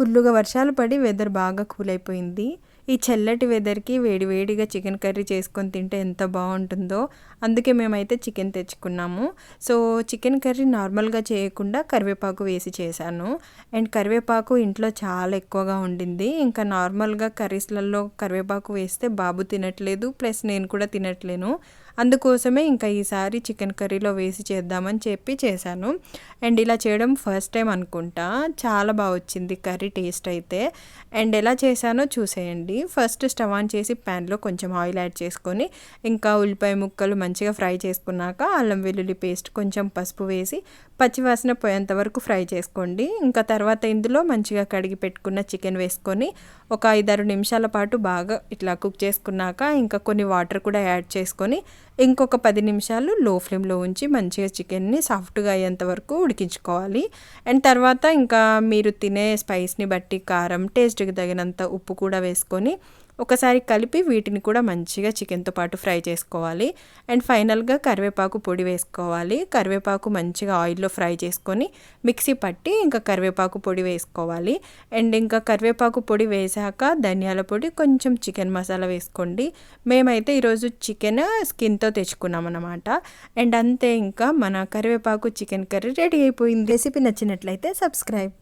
ఫుల్లుగా వర్షాలు పడి వెదర్ బాగా కూల్ అయిపోయింది. ఈ చల్లటి వెదర్కి వేడివేడిగా చికెన్ కర్రీ చేసుకొని తింటే ఎంత బాగుంటుందో అందుకే మేమైతే చికెన్ తెచ్చుకున్నాము. సో చికెన్ కర్రీ నార్మల్గా చేయకుండా కరివేపాకు వేసి చేశాను. అండ్ కరివేపాకు ఇంట్లో చాలా ఎక్కువగా ఉండింది ఇంకా నార్మల్గా కర్రీస్లలో కరివేపాకు వేస్తే బాబు తినట్లేదు ప్లస్ నేను కూడా తినట్లేను. అందుకోసమే ఇంకా ఈసారి చికెన్ కర్రీలో వేసి చేద్దామని చెప్పి చేశాను. అండ్ ఇలా చేయడం ఫస్ట్ టైం అనుకుంటా. చాలా బాగా వచ్చింది కర్రీ టేస్ట్ అయితే. అండ్ ఎలా చేశానో చూసేయండి. ఫస్ట్ స్టవ్ ఆన్ చేసి ప్యాన్లో కొంచెం ఆయిల్ యాడ్ చేసుకొని ఇంకా ఉల్లిపాయ ముక్కలు మంచిగా ఫ్రై చేసుకున్నాక అల్లం వెల్లుల్లి పేస్ట్ కొంచెం పసుపు వేసి పచ్చివాసన పోయేంత వరకు ఫ్రై చేసుకోండి. ఇంకా తర్వాత ఇందులో మంచిగా కడిగి పెట్టుకున్న చికెన్ వేసుకొని ఒక ఐదారు నిమిషాల పాటు బాగా ఇట్లా కుక్ చేసుకున్నాక ఇంకా కొన్ని వాటర్ కూడా యాడ్ చేసుకొని ఇంకొక పది నిమిషాలు లో ఫ్లేమ్లో ఉంచి మంచిగా చికెన్ని సాఫ్ట్గా అయ్యేంత వరకు ఉడికించుకోవాలి. అండ్ తర్వాత ఇంకా మీరు తినే స్పైస్ని బట్టి కారం టేస్ట్కి తగినంత ఉప్పు కూడా వేసుకొని వేసుకొని ఒకసారి కలిపి వీటిని కూడా మంచిగా చికెన్తో పాటు ఫ్రై చేసుకోవాలి. అండ్ ఫైనల్గా కరివేపాకు పొడి వేసుకోవాలి. కరివేపాకు మంచిగా ఆయిల్లో ఫ్రై చేసుకొని మిక్సీ పట్టి ఇంకా కరివేపాకు పొడి వేసుకోవాలి. అండ్ ఇంకా కరివేపాకు పొడి వేసాక ధనియాల పొడి కొంచెం చికెన్ మసాలా వేసుకోండి. మేమైతే ఈరోజు చికెన్ స్కిన్తో తెచ్చుకున్నాం అనమాట అండ్ అంతే ఇంకా మన కరివేపాకు చికెన్ కర్రీ రెడీ అయిపోయింది. రెసిపీ నచ్చినట్లయితే సబ్స్క్రైబ్.